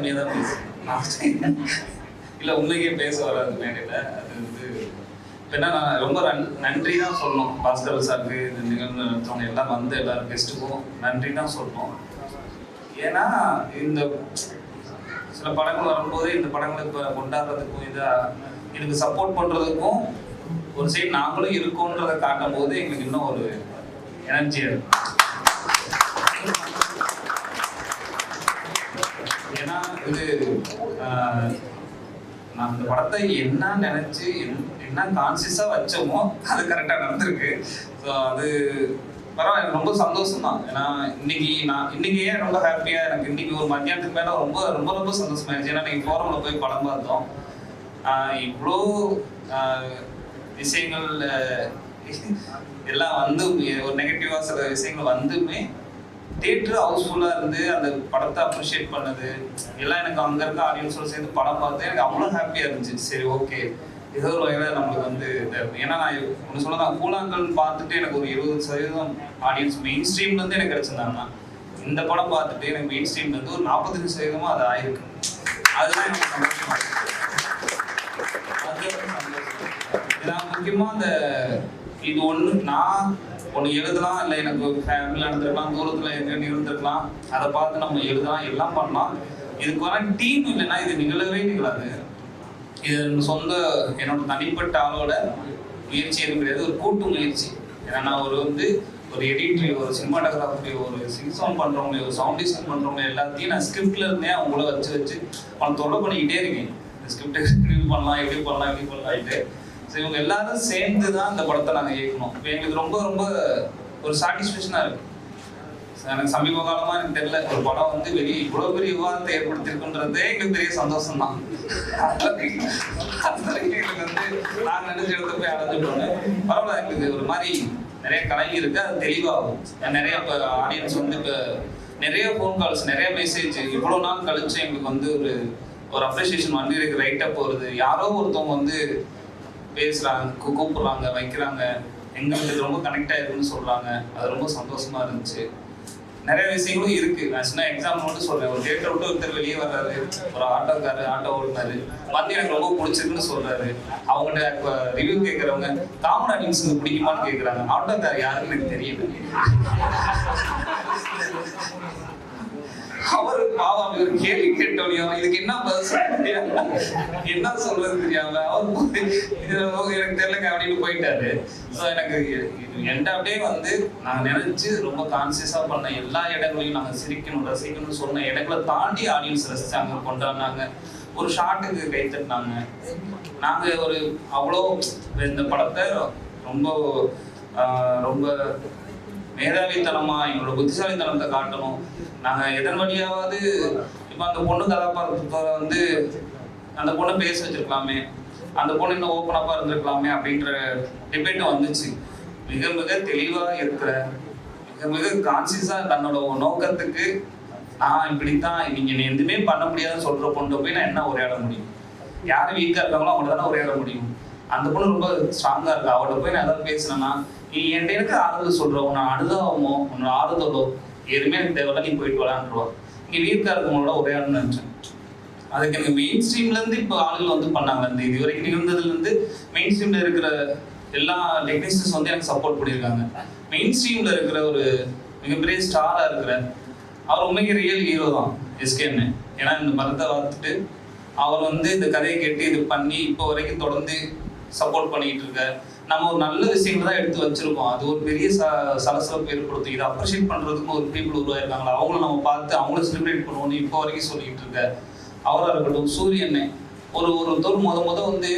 கம்மியாக தான் பேசுவேன் இல்லை உண்மைக்கே பேச வராது மேடையில். அது வந்து இப்போ என்ன நான் ரொம்ப நன்- நன்றி தான் சொல்லணும். பாஸ்கர் சாருக்கு இந்த நிகழ்வு நடத்தவங்க எல்லாம் வந்து எல்லாரும் கெஸ்ட்டுக்கும் நன்றி தான் சொல்லணும். ஏன்னா இந்த சில படங்கள் வரும்போது இந்த படங்களை இப்போ கொண்டாடுறதுக்கும் இதை இதுக்கு சப்போர்ட் பண்ணுறதுக்கும் ஒரு சைடு நாங்களும் இருக்கோன்றதை காட்டும் போது எங்களுக்கு இன்னும் ஒரு எனர்ஜியாக இருக்கும். ஏன்னா இது நான் அந்த படத்தை என்ன நினைச்சு என்ன- கான்சியஸா வச்சோமோ அது கரெக்டா நடந்திருக்கு. ஸோ அது பரவாயில்ல ரொம்ப சந்தோஷம் தான் ஏன்னா இன்னைக்கு நான் இன்னைக்கு ஏன் ரொம்ப ஹாப்பியா எனக்கு இன்னைக்கு ஒரு மத்தியானத்துக்கு மேல ரொம்ப ரொம்ப ரொம்ப சந்தோஷமா இருந்துச்சு ஏன்னா நீங்கள் ஃபோரம்ல போய் படம் பார்த்தோம். இவ்வளோ விஷயங்கள் எல்லாம் வந்து ஒரு நெகட்டிவா சில விஷயங்கள் வந்துமே தேட்டர் ஹவுஸ்ஃபுல்லாக இருந்து அந்த படத்தை அப்ரிஷியேட் பண்ணது எல்லாம் எனக்கு அங்கே இருக்க ஆடியன்ஸோட சேர்ந்து படம் பார்த்து எனக்கு அவ்வளோ ஹாப்பியாக இருந்துச்சு. சரி ஓகே ஏதோ ஒரு வகையில் நம்மளுக்கு வந்து இது ஏன்னா நான் ஒன்று சொல்ல நான் கூழாங்கல்னு பார்த்துட்டு எனக்கு ஒரு இருபது சதவீதம் ஆடியன்ஸ் மெயின் ஸ்ட்ரீம்லேருந்து எனக்கு கிடச்சிருந்தாங்க இந்த படம் பார்த்துட்டு எனக்கு மெயின் ஸ்ட்ரீம்லேருந்து ஒரு நாற்பத்தஞ்சு சதவீதமாக அது ஆயிருக்கு. அதுதான் எனக்கு சந்தோஷமா இருக்கு அது முக்கியமாக அந்த இது ஒன்று நான் ஒன்று எழுதலாம் இல்லை எனக்கு ஃபேமிலியில் நடந்திருக்கலாம் தூரத்தில் எங்க இருந்திருக்கலாம். அதை பார்த்து நம்ம எழுதலாம் எல்லாம் பண்ணலாம். இதுக்கு வர டீம் இல்லைன்னா இது நிகழவே நிகழாது. இது சொந்த என்னோட தனிப்பட்ட ஆளோட முயற்சி எதுவும் கிடையாது. ஒரு கூட்டு முயற்சி. ஏன்னா நான் ஒரு வந்து ஒரு எடிட்ரி ஒரு சினிமாட்டோகிராஃபி ஒரு சிங் சவுண்ட் பண்றவங்க ஒரு சவுண்ட் டிசைன் எல்லாத்தையும் நான் ஸ்கிரிப்டில் இருந்தே அவங்கள வச்சு வச்சு அவனை தொல்லை பண்ணிக்கிட்டே இருக்கேன். இந்த எக்ஸ்பிரிவ் பண்ணலாம் எப்படி பண்ணலாம் எப்படி பண்ணலாம்ட்டு ஸோ இவங்க எல்லாரும் சேர்ந்து தான் இந்த படத்தை நாங்கள் இயக்கணும். இப்போ எங்களுக்கு ரொம்ப ரொம்ப ஒரு சாட்டிஸ்ஃபேக்ஷனாக இருக்கு. எனக்கு சமீப காலமாக எனக்கு தெரியல ஒரு படம் வந்து வெளியே இவ்வளோ பெரிய விவாதத்தை ஏற்படுத்தியிருக்குன்றதே எங்களுக்கு பெரிய சந்தோஷம் தான் எங்களுக்கு வந்து நான் நினைச்ச இடத்த போய் அடைஞ்சிட்டோன்னு. பரவாயில்ல எங்களுக்கு ஒரு மாதிரி நிறைய கலைஞர் இருக்கு அது தெளிவாகும். நிறைய இப்போ ஆடியன்ஸ் வந்து இப்போ நிறைய ஃபோன் கால்ஸ் நிறைய மெசேஜ் இவ்வளோ நாள் கழிச்சு எங்களுக்கு வந்து ஒரு ஒரு அப்ரிசியேஷன் வந்து எனக்கு ரைட்டாக போகிறது யாரோ ஒருத்தவங்க வந்து பேசுறாங்க கூ- கூப்பிடுறாங்க வைக்கிறாங்க. எங்களுக்கு இது ரொம்ப கனெக்ட் ஆயிருக்குன்னு சொல்றாங்க. அது ரொம்ப சந்தோஷமா இருந்துச்சு. நிறைய விஷயங்களும் இருக்கு. நான் சின்ன எக்ஸாம்பிள் மட்டும் சொல்றேன். ஒரு தேட்டர் விட்டு ஒருத்தர் வெளியே வர்றாரு. ஒரு ஆட்டோக்காரு ஆட்டோ ஓட்டுனாரு. வந்து எனக்கு ரொம்ப பிடிச்சிருக்குன்னு சொல்றாரு. அவங்கள்ட்ட இப்போ ரிவ்யூ கேட்கறவங்க காமன் ஆடியன்ஸுக்கு பிடிக்குமான்னு கேட்குறாங்க ஆட்டோக்கார் யாருன்னு எனக்கு தெரியல. அவரு பாவம் இவர் கேள்வி கேட்டோடையும் இதுக்கு என்ன பதில் சொல்ல என்ன சொல்றது தெரியாம அவர் இது எனக்கு தெரியலங்க அப்படின்னு போயிட்டாரு. ஸோ எனக்கு இது எந்த அப்படியே வந்து நான் நினைச்சு ரொம்ப கான்சியஸா பண்ண எல்லா இடங்களையும் நாங்க சிரிக்கணும் ரசிக்கணும்னு சொன்ன இடங்களை தாண்டி ஆடியன்ஸ் ரசிச்சாங்க கொண்டாடினாங்க. ஒரு ஷாட்டுக்கு கை தட்டினாங்க. நாங்க ஒரு அவ்வளோ இந்த படத்தை ரொம்ப ரொம்ப மேதாவித்தனமா எங்களோட புத்திசாலித்தனத்தை காட்டணும். நாங்க எதன் வழியாவது இப்ப அந்த பொண்ணு கதாபாத்திரத்தை வந்து அந்த பொண்ணை பேச வச்சிருக்கலாமே. அந்த பொண்ணு இன்னும் ஓப்பனப்பா இருந்திருக்கலாமே அப்படின்ற டிபேட்டும் வந்துச்சு. மிக மிக தெளிவா இருக்கிற மிக மிக கான்சியஸா தன்னோட நோக்கத்துக்கு நான் இப்படித்தான் நீங்க நீ எதுவுமே பண்ண முடியாதுன்னு சொல்ற பொண்ணு போய் நான் என்ன உரையாட முடியும்? யார் வீக்கா இருக்காங்களோ அவங்கள தானே உரையாட முடியும். அந்த பொண்ணு ரொம்ப ஸ்ட்ராங்கா இருக்கு? அவள்கிட்ட போய் நான் ஏதாவது பேசினேன்னா நீ என்கிட்ட எனக்கு ஆறுதல் சொல்ற? உன்னை அனுதாபமோ? உன்னோட ஆறுதலோ? எதுவுமே எனக்கு தேவையில்ல. நீ போயிட்டு விளாண்டுருவா இங்கே வீக்கா இருக்கவங்களோட உரையாடணும்னு நினைச்சேன் அதுக்கு எனக்கு மெயின் ஸ்ட்ரீம்ல இருந்து இப்போ ஆளுகள் வந்து பண்ணாங்க. இந்த இது வரைக்கும் நிகழ்ந்ததுல இருந்து மெயின் ஸ்ட்ரீம்ல இருக்கிற எல்லா டெக்னீஷியன்ஸ் வந்து எனக்கு சப்போர்ட் பண்ணியிருக்காங்க. மெயின் ஸ்ட்ரீம்ல இருக்கிற ஒரு மிகப்பெரிய ஸ்டாரா இருக்கிற அவர் உண்மைக்கு ரியல் ஹீரோ தான் எஸ்கேன்னு ஏன்னா இந்த மரத்தை பார்த்துட்டு அவர் வந்து இந்த கதையை கேட்டு இது பண்ணி இப்போ வரைக்கும் தொடர்ந்து சப்போர்ட் பண்ணிட்டு இருக்க நம்ம ஒரு நல்ல விஷயங்களை தான் எடுத்து வச்சிருக்கோம். அது ஒரு பெரிய ச சலசலப்பு ஏற்படுத்தும். இதை அப்ரிஷியேட் பண்றதுக்கும் ஒரு பீப்புள் உருவாயிருக்காங்களா அவங்கள நம்ம பார்த்து அவங்கள செலிப்ரேட் பண்ணுவோம்னு இப்போ வரைக்கும் சொல்லிட்டு இருக்க. அவராக இருக்கட்டும் சூரியனை. ஒரு ஒரு தோல் முத முத வந்து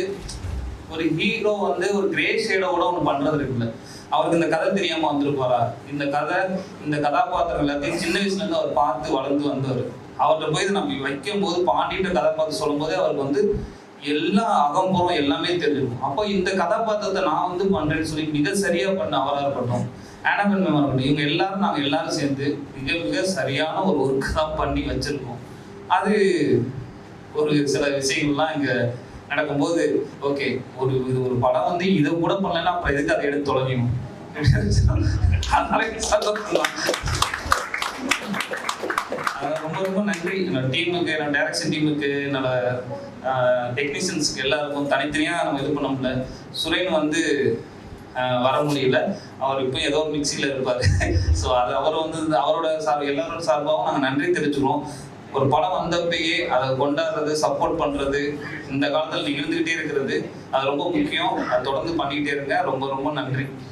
ஒரு ஹீரோ வந்து ஒரு கிரே ஷேடோட ஒன்று பண்றது இருக்குல்ல. அவருக்கு இந்த கதை தெரியாம வந்திருப்பாரா? இந்த கதை இந்த கதாபாத்திரம் எல்லாத்தையும் சின்ன வயசுல இருந்து அவர் பார்த்து வளர்ந்து வந்தவர். அவர்கிட்ட போய் இதை நம்ம வைக்கும் போது பாண்டின்ற கதாபாத்திரம் சொல்லும்போது அவருக்கு வந்து எல்லா அகம்புறம் எல்லாமே தெரிஞ்சிருக்கும். அப்போ இந்த கதாபாத்திரத்தை நான் வந்து பண்றேன்னு சொல்லி மிக சரியா பண்ண அவரா இருக்கட்டும் ஆனபன் மேமா இருக்கட்டும் இவங்க எல்லாரும் நாங்க எல்லாரும் சேர்ந்து மிக மிக சரியான ஒரு ஒர்க் தான் பண்ணி வச்சிருக்கோம். அது ஒரு சில விஷயங்கள்லாம் இங்க நடக்கும்போது ஓகே ஒரு இது ஒரு படம் வந்து இதை கூட பண்ணலன்னா அப்புறம் எதுக்கு அதை எடுத்து தொலைவியும் அதனால ரொம்ப ரொம்ப நன்றி. என்னோட டீமுக்கு என்னோட டைரக்ஷன் டீமுக்கு என்னோட டெக்னீஷியன்ஸுக்கு எல்லாருக்கும் தனித்தனியாக நம்ம இது பண்ண முடியல சுரேன் வந்து வர முடியல. அவர் இப்போ ஏதோ ஒரு மிக்சியில் இருப்பார். ஸோ அது அவர் வந்து அவரோட சார்பு எல்லாரோட சார்பாகவும் நாங்கள் நன்றி தெரிவிச்சுக்கிறோம். ஒரு படம் வந்தப்பயே அதை கொண்டாடுறது சப்போர்ட் பண்ணுறது இந்த காலத்தில் நிகழ்ந்துக்கிட்டே இருக்கிறது அது ரொம்ப முக்கியம். அது தொடர்ந்து பண்ணிக்கிட்டே இருங்க. ரொம்ப ரொம்ப நன்றி.